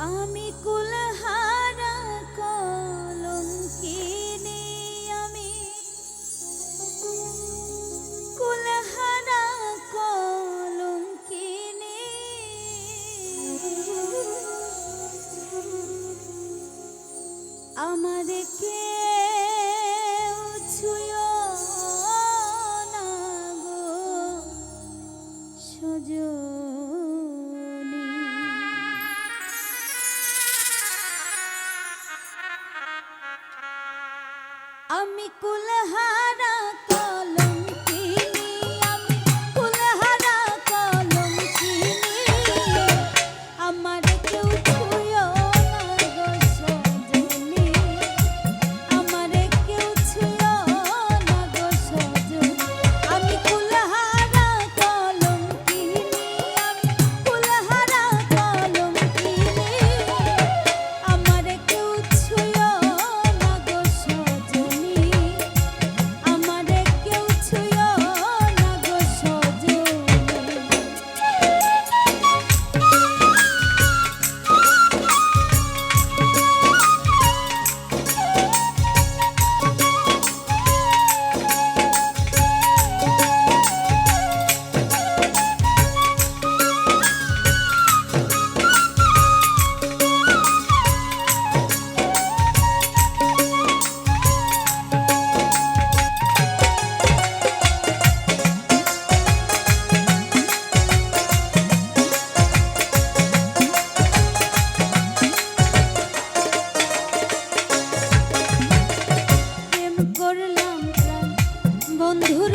আমি কুলহারা কলম কিনে আমি কুলহারা কলম কিনে আমাদেরকে বন্ধুর